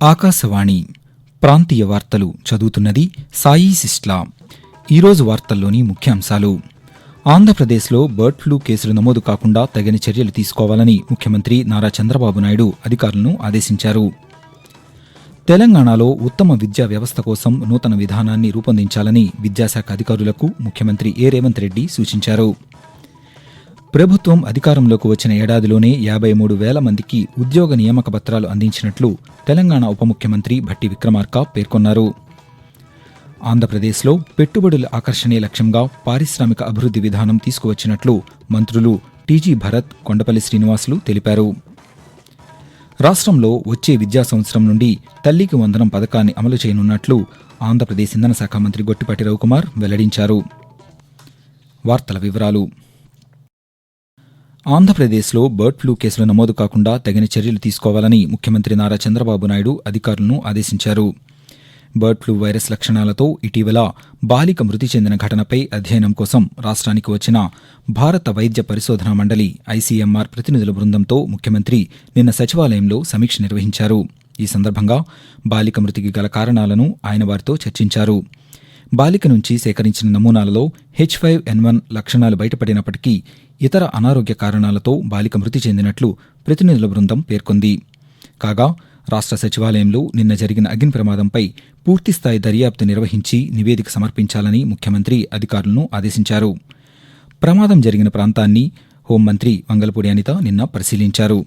ఆకాశవాణి ప్రాంతీయ వార్తలు చదువుతున్నది సాయి సిస్లా. ఈరోజు వార్తల్లోని ముఖ్యాంశాలు. ఆంధ్రప్రదేశ్లో బర్డ్ ఫ్లూ కేసులు నమోదు కాకుండా తగిన చర్యలు తీసుకోవాలని ముఖ్యమంత్రి నారా చంద్రబాబు నాయుడు అధికారులను ఆదేశించారు. తెలంగాణలో ఉత్తమ విద్యా వ్యవస్థ కోసం నూతన విధానాన్ని రూపొందించాలని విద్యాశాఖ అధికారులకు ముఖ్యమంత్రి ఏ రేవంత్ రెడ్డి సూచించారు. ప్రభుత్వం అధికారంలోకి వచ్చిన ఏడాదిలోనే యాభై మూడు వేల మందికి ఉద్యోగ నియామక పత్రాలు అందించినట్లు తెలంగాణ ఉప ముఖ్యమంత్రి భట్టి విక్రమార్క పేర్కొన్నారు. ఆంధ్రప్రదేశ్లో పెట్టుబడుల ఆకర్షణే లక్ష్యంగా పారిశ్రామిక అభివృద్ధి విధానం తీసుకువచ్చినట్లు మంత్రులు టీజీ భరత్ కొండపల్లి శ్రీనివాసులు తెలిపారు. రాష్ట్రంలో వచ్చే విద్యా సంవత్సరం నుండి తల్లికి వందనం పథకాన్ని అమలు చేయనున్నట్లు ఆంధ్రప్రదేశ్ ఇంధన శాఖ మంత్రి గొట్టిపాటి రవికుమార్ వెల్లడించారు. వార్తల వివరాలు ఆంధ్రప్రదేశ్లో బర్డ్ ఫ్లూ కేసులు నమోదు కాకుండా తగిన చర్యలు తీసుకోవాలని ముఖ్యమంత్రి నారా చంద్రబాబు నాయుడు అధికారులను ఆదేశించారు. బర్డ్ ఫ్లూ వైరస్ లక్షణాలతో ఇటీవల బాలిక మృతి చెందిన ఘటనపై అధ్యయనం కోసం రాష్ట్రానికి వచ్చిన భారత వైద్య పరిశోధనా మండలి ఐసీఎంఆర్ ప్రతినిధుల బృందంతో ముఖ్యమంత్రి నిన్న సచివాలయంలో సమీక్ష నిర్వహించారు. ఈ సందర్భంగా బాలిక మృతికి గల కారణాలను ఆయన వారితో చర్చించారు. బాలిక నుంచి సేకరించిన నమూనాలలో హెచ్ ఫైవ్ ఎన్ వన్ లక్షణాలు బయటపడినప్పటికీ ఇతర అనారోగ్య కారణాలతో బాలిక మృతి చెందినట్లు ప్రతినిధుల బృందం పేర్కొంది. కాగా రాష్ట్ర సచివాలయంలో నిన్న జరిగిన అగ్ని ప్రమాదంపై పూర్తిస్థాయి దర్యాప్తు నిర్వహించి నివేదిక సమర్పించాలని ముఖ్యమంత్రి అధికారులను ఆదేశించారు. ప్రమాదం జరిగిన ప్రాంతాన్ని హోంమంత్రి వంగలపూడి అనిత నిన్న పరిశీలించారు.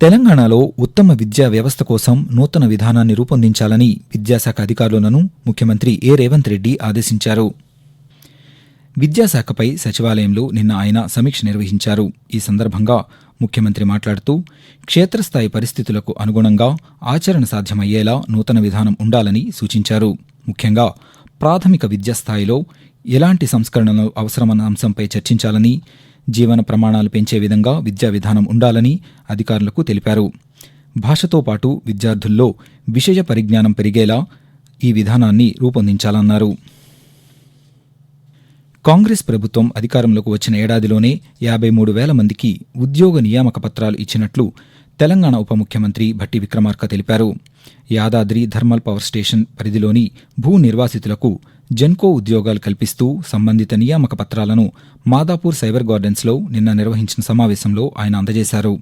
తెలంగాణలో ఉత్తమ విద్యా వ్యవస్థ కోసం నూతన విధానాన్ని రూపొందించాలని విద్యాశాఖ అధికారులను ముఖ్యమంత్రి ఏ. రేవంత్ రెడ్డి ఆదేశించారు. విద్యాశాఖపై సచివాలయంలో నిన్న ఆయన సమీక్ష నిర్వహించారు. ఈ సందర్భంగా ముఖ్యమంత్రి మాట్లాడుతూ క్షేత్రస్థాయి పరిస్థితులకు అనుగుణంగా ఆచరణ సాధ్యమయ్యేలా నూతన విధానం ఉండాలని సూచించారు. ముఖ్యంగా ప్రాథమిక విద్యాస్థాయిలో ఎలాంటి సంస్కరణలు అవసరమన్న అంశంపై చర్చించాలని జీవన ప్రమాణాలు పెంచే విధంగా విద్యా విధానం ఉండాలని అధికారులకు తెలిపారు. భాషతో పాటు విద్యార్థుల్లో విషయ పరిజ్ఞానం పెరిగేలా ఈ విధానాన్ని రూపొందించాలన్నారు. కాంగ్రెస్ ప్రభుత్వం అధికారంలోకి వచ్చిన ఏడాదిలోనే యాభై మూడు వేల మందికి ఉద్యోగ నియామక పత్రాలు ఇచ్చినట్లు తెలంగాణ ఉప ముఖ్యమంత్రి భట్టి విక్రమార్క తెలిపారు. యాదాద్రి థర్మల్ పవర్ స్టేషన్ పరిధిలోని భూ నిర్వాసితులకు జెన్కో ఉద్యోగాలు కల్పిస్తూ సంబంధిత నియామక పత్రాలను మాదాపూర్ సైబర్ గార్డెన్స్లో నిన్న నిర్వహించిన సమావేశంలో ఆయన అందజేశారు.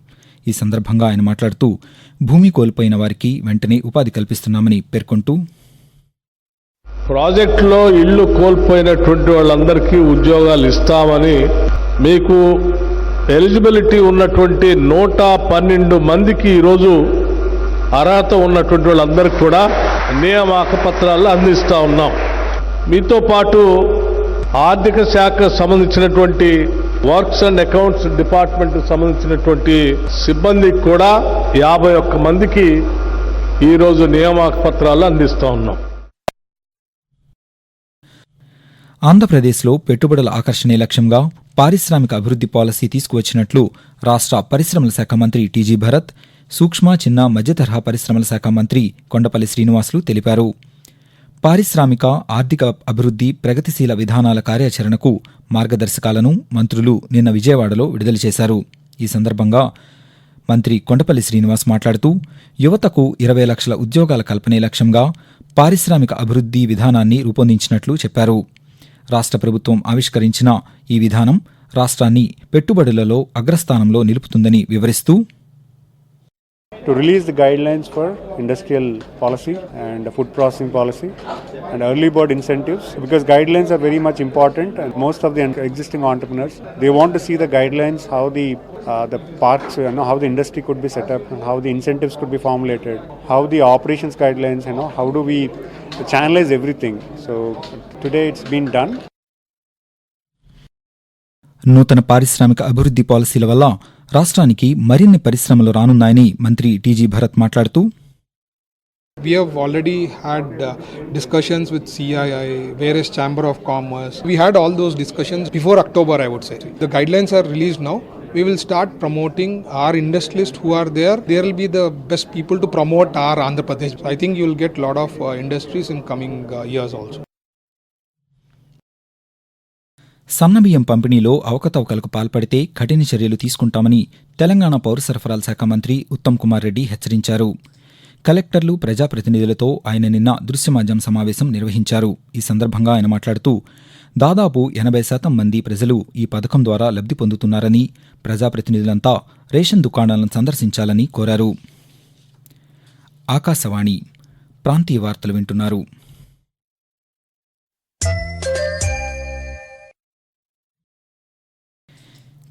ఈ సందర్భంగా ఆయన మాట్లాడుతూ భూమి కోల్పోయిన వారికి వెంటనే ఉపాధి కల్పిస్తున్నామని పేర్కొంటూ ప్రాజెక్టులో ఇల్లు కోల్పోయినటువంటి వాళ్ళందరికీ ఉద్యోగాలు ఇస్తామని మీకు ఎలిజిబిలిటీ ఉన్నటువంటి నూట పన్నెండు మందికి ఈరోజు అర్హత ఉన్నటువంటి వాళ్ళందరికీ కూడా నియామక పత్రాలు అందిస్తూ ఉన్నాం. మీతో పాటు ఆర్థిక శాఖ సంబంధించినటువంటి వర్క్స్ అండ్ అకౌంట్స్ డిపార్ట్మెంట్ సంబంధించినటువంటి సిబ్బంది కూడా యాభై ఒక్క మందికి ఈరోజు నియామక పత్రాలు అందిస్తూ ఉన్నాం. ఆంధ్రప్రదేశ్లో పెట్టుబడుల ఆకర్షణే లక్ష్యంగా పారిశ్రామిక అభివృద్ధి పాలసీ తీసుకువచ్చినట్లు రాష్ట్ర పరిశ్రమల శాఖ మంత్రి టీజీ భరత్ సూక్ష్మ చిన్న మధ్యతరహా పరిశ్రమల శాఖ మంత్రి కొండపల్లి శ్రీనివాసులు తెలిపారు. పారిశ్రామిక ఆర్థిక అభివృద్ధి ప్రగతిశీల విధానాల కార్యాచరణకు మార్గదర్శకాలను మంత్రులు నిన్న విజయవాడలో విడుదల చేశారు. ఈ సందర్భంగా మంత్రి కొండపల్లి శ్రీనివాస్ మాట్లాడుతూ యువతకు ఇరవై లక్షల ఉద్యోగాల కల్పనే లక్ష్యంగా పారిశ్రామిక అభివృద్ధి విధానాన్ని రూపొందించినట్లు చెప్పారు. రాష్ట్ర ప్రభుత్వం ఆవిష్కరించిన ఈ విధానం రాష్ట్రాన్ని పెట్టుబడులలో అగ్రస్థానంలో నిలుపుతుందని వివరిస్తూ to release the guidelines for industrial policy and food processing policy and early bird incentives because guidelines are very much important and most of the existing entrepreneurs they want to see the guidelines how the uh, the parks you know how the industry could be set up and how the incentives could be formulated how the operations guidelines you know how do we channelize everything so today it's been done నూతన పారిశ్రామిక అభివృద్ధి పాలసీల వల్ల రాష్ట్రానికి మరిన్ని పరిశ్రమలు రానున్నాయని మంత్రి TG Bharat మాట్లాడుతూ We have already had uh, discussions with CII, various chamber of commerce. We had all those discussions before October, I would say. The guidelines are released now. We will start promoting our industrialists who are there. There will be the best people to promote our Andhra Pradesh. I think you will get a lot of uh, industries in coming uh, years also. సన్నబియ్యం పంపిణీలో అవకతవకలకు పాల్పడితే కఠిన చర్యలు తీసుకుంటామని తెలంగాణ పౌర సరఫరాల శాఖ మంత్రి ఉత్తమ్ కుమార్ రెడ్డి హెచ్చరించారు. కలెక్టర్లు ప్రజాప్రతినిధులతో ఆయన నిన్న దృశ్యమాధ్యం సమావేశం నిర్వహించారు. ఈ సందర్భంగా ఆయన మాట్లాడుతూ దాదాపు ఎనభై శాతం మంది ప్రజలు ఈ పథకం ద్వారా లబ్ధి పొందుతున్నారని ప్రజాప్రతినిధులంతా రేషన్ దుకాణాలను సందర్శించాలని కోరారు. ఆకాశవాణి ప్రాంతీయ వార్తలు వింటున్నారు.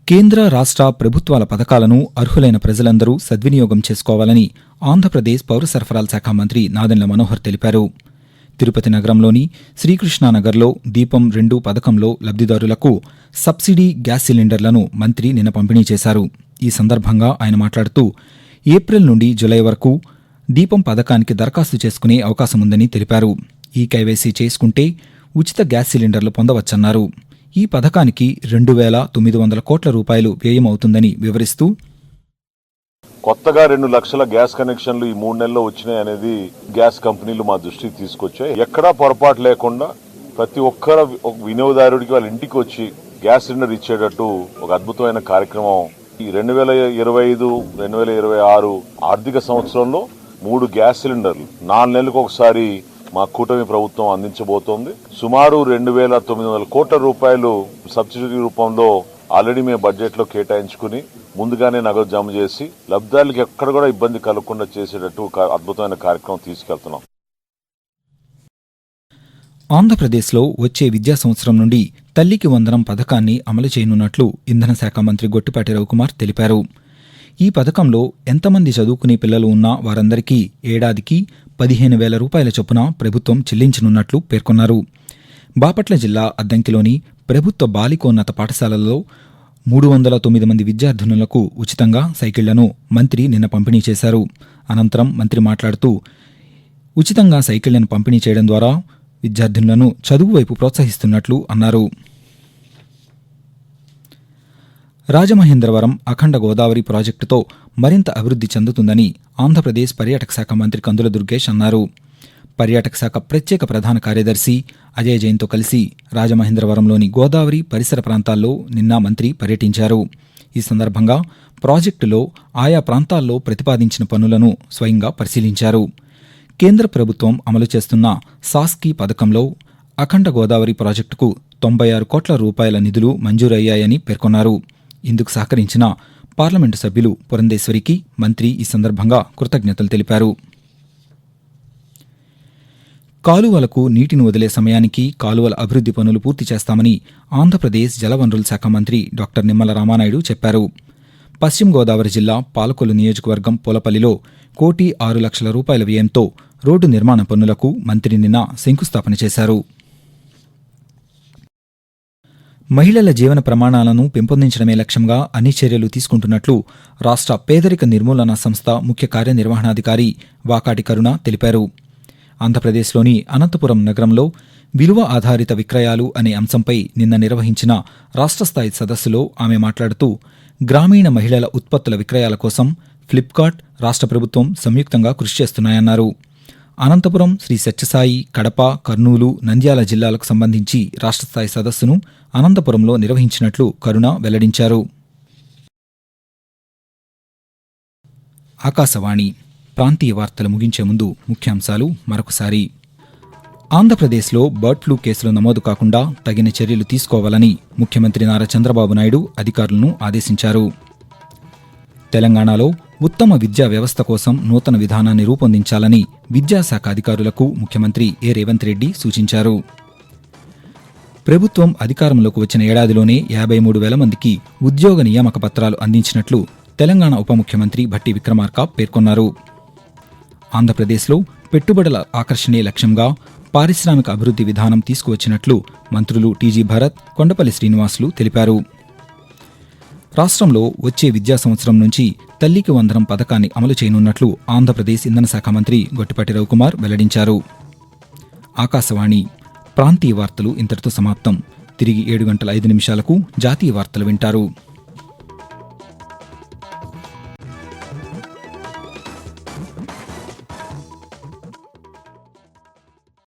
కేంద్ర రాష్ట్ర ప్రభుత్వాల పథకాలను అర్హులైన ప్రజలందరూ సద్వినియోగం చేసుకోవాలని ఆంధ్రప్రదేశ్ పౌర సరఫరాల శాఖ మంత్రి నాదెండ్ల మనోహర్ తెలిపారు. తిరుపతి నగరంలోని శ్రీకృష్ణానగర్లో దీపం రెండు పథకంలో లబ్ధిదారులకు సబ్సిడీ గ్యాస్ సిలిండర్లను మంత్రి నిన్న పంపిణీ చేశారు. ఈ సందర్భంగా ఆయన మాట్లాడుతూ ఏప్రిల్ నుండి జులై వరకు దీపం పథకానికి దరఖాస్తు చేసుకునే అవకాశముందని తెలిపారు. ఈ కైవైసీ చేసుకుంటే ఉచిత గ్యాస్ సిలిండర్లు పొందవచ్చన్నారు. ఈ పథకానికి రెండు వేల తొమ్మిది వందల కోట్ల రూపాయలు వ్యయం అవుతుందని వివరిస్తూ కొత్తగా రెండు లక్షల గ్యాస్ కనెక్షన్లు ఈ మూడు నెలల్లో వచ్చినాయి అనేది గ్యాస్ కంపెనీలు మా దృష్టికి తీసుకొచ్చాయి. ఎక్కడా పొరపాటు లేకుండా ప్రతి ఒక్కరు ఒక వినియోగదారుడికి వాళ్ళ ఇంటికి వచ్చి గ్యాస్ సిలిండర్ ఇచ్చేటట్టు ఒక అద్భుతమైన కార్యక్రమం. ఈ రెండు వేల ఇరవై ఐదు రెండు వేల ఇరవై ఆరు ఆర్థిక సంవత్సరంలో మూడు గ్యాస్ సిలిండర్లు నాలుగు నెలలకు ఒకసారి మా కూటమి ప్రభుత్వం అందించబోతోంది. సుమారు రెండు వేల తొమ్మిది వందల కోట్ల రూపాయలు సబ్సిడీ రూపంలో ఆల్రెడీ మేము బడ్జెట్లో కేటాయించుకుని ముందుగానే నగదు జమ చేసి లబ్ధాలకు ఎక్కడ కూడా ఇబ్బంది కలగకుండా చేసేటట్టు అద్భుతమైన కార్యక్రమం తీసుకెళ్తున్నాం. ఆంధ్రప్రదేశ్లో వచ్చే విద్యా సంవత్సరం నుండి తల్లికి వందనం పథకాన్ని అమలు చేయనున్నట్లు ఇంధన శాఖ మంత్రి గొట్టిపాటి రవికుమార్ తెలిపారు. ఈ పథకంలో ఎంతమంది చదువుకునే పిల్లలు ఉన్నా వారందరికీ ఏడాదికి పదిహేను వేల రూపాయల చొప్పున ప్రభుత్వం చెల్లించనున్నట్లు పేర్కొన్నారు. బాపట్ల జిల్లా అద్దంకిలోని ప్రభుత్వ బాలికోన్నత పాఠశాలలో మూడు వందల తొమ్మిది మంది విద్యార్థినులకు ఉచితంగా సైకిళ్ళను మంత్రి నిన్న పంపిణీ చేశారు. అనంతరం మంత్రి మాట్లాడుతూ ఉచితంగా సైకిళ్ళను పంపిణీ చేయడం ద్వారా విద్యార్థినులను చదువు వైపు ప్రోత్సహిస్తున్నట్లు అన్నారు. రాజమహేంద్రవరం అఖండ గోదావరి ప్రాజెక్టుతో మరింత అభివృద్ధి చెందుతుందని ఆంధ్రప్రదేశ్ పర్యాటక శాఖ మంత్రి కందుల దుర్గేష్ అన్నారు. పర్యాటక శాఖ ప్రత్యేక ప్రధాన కార్యదర్శి అజయ్ జైన్తో కలిసి రాజమహేంద్రవరంలోని గోదావరి పరిసర ప్రాంతాల్లో నిన్న మంత్రి పర్యటించారు. ఈ సందర్భంగా ప్రాజెక్టులో ఆయా ప్రాంతాల్లో ప్రతిపాదించిన పనులను స్వయంగా పరిశీలించారు. కేంద్ర ప్రభుత్వం అమలు చేస్తున్న సాస్కీ పథకంలో అఖండ గోదావరి ప్రాజెక్టుకు తొంభై ఆరు కోట్ల రూపాయల నిధులు మంజూరయ్యాయని పేర్కొన్నారు. ఇందుకు సహకరించిన పార్లమెంటు సభ్యులు పురంధేశ్వరికి మంత్రి ఈ సందర్భంగా కృతజ్ఞతలు తెలిపారు. కాలువలకు నీటిని వదిలే సమయానికి కాలువల అభివృద్ధి పనులు పూర్తి చేస్తామని ఆంధ్రప్రదేశ్ జలవనరుల శాఖ మంత్రి డాక్టర్ నిమ్మల రామానాయుడు చెప్పారు. పశ్చిమ గోదావరి జిల్లా పాలకొల్లు నియోజకవర్గం పూలపల్లిలో కోటి ఆరు లక్షల రూపాయల వ్యయంతో రోడ్డు నిర్మాణ పనులకు మంత్రి నిన్న శంకుస్థాపన చేశారు. మహిళల జీవన ప్రమాణాలను పెంపొందించడమే లక్ష్యంగా అన్ని చర్యలు తీసుకుంటున్నట్లు రాష్ట్ర పేదరిక నిర్మూలన సంస్థ ముఖ్య కార్యనిర్వహణాధికారి వాకాటి కరుణ తెలిపారు. ఆంధ్రప్రదేశ్లోని అనంతపురం నగరంలో విలువ ఆధారిత విక్రయాలు అనే అంశంపై నిన్న నిర్వహించిన రాష్ట్రస్థాయి సదస్సులో ఆమె మాట్లాడుతూ గ్రామీణ మహిళల ఉత్పత్తుల విక్రయాల కోసం ఫ్లిప్కార్ట్ రాష్ట్ర ప్రభుత్వం సంయుక్తంగా కృషి చేస్తున్నాయన్నారు. అనంతపురం శ్రీ సత్యసాయి కడప కర్నూలు నంద్యాల జిల్లాలకు సంబంధించి రాష్ట్రస్థాయి సదస్సును అనంతపురంలో నిర్వహించినట్లు కరుణ వెల్లడించారు. ఆకాశవాణి ప్రాంతీయ వార్తలు ముగించే ముందు ముఖ్యాంశాలు మరొకసారి. ఆంధ్రప్రదేశ్లో బర్డ్ ఫ్లూ కేసులు నమోదు కాకుండా తగిన చర్యలు తీసుకోవాలని ముఖ్యమంత్రి నారా చంద్రబాబు నాయుడు అధికారులను ఆదేశించారు. తెలంగాణలో ఉత్తమ విద్యా వ్యవస్థ కోసం నూతన విధానాన్ని రూపొందించాలని విద్యాశాఖ అధికారులకు ముఖ్యమంత్రి ఏ. రేవంత్ రెడ్డి సూచించారు. ప్రభుత్వం అధికారంలోకి వచ్చిన ఏడాదిలోనే యాభై మూడు వేల మందికి ఉద్యోగ నియామక పత్రాలు అందించినట్లు తెలంగాణ ఉప ముఖ్యమంత్రి భట్టి విక్రమార్క పేర్కొన్నారు. ఆంధ్రప్రదేశ్లో పెట్టుబడుల ఆకర్షణే లక్ష్యంగా పారిశ్రామిక అభివృద్ధి విధానం తీసుకువచ్చినట్లు మంత్రులు టీజీ భరత్ కొండపల్లి శ్రీనివాసులు తెలిపారు. రాష్ట్రంలో వచ్చే విద్యా సంవత్సరం నుంచి తల్లికి వందనం పథకాన్ని అమలు చేయనున్నట్లు ఆంధ్రప్రదేశ్ ఇంధన శాఖ మంత్రి గొట్టిపాటి రవికుమార్ వెల్లడించారు. ఆకాశవాణి ప్రాంతీయ వార్తలు ఇంతటితో సమాప్తం. తిరిగి ఏడు గంటల ఐదు నిమిషాలకు జాతీయ వార్తలు వింటారు.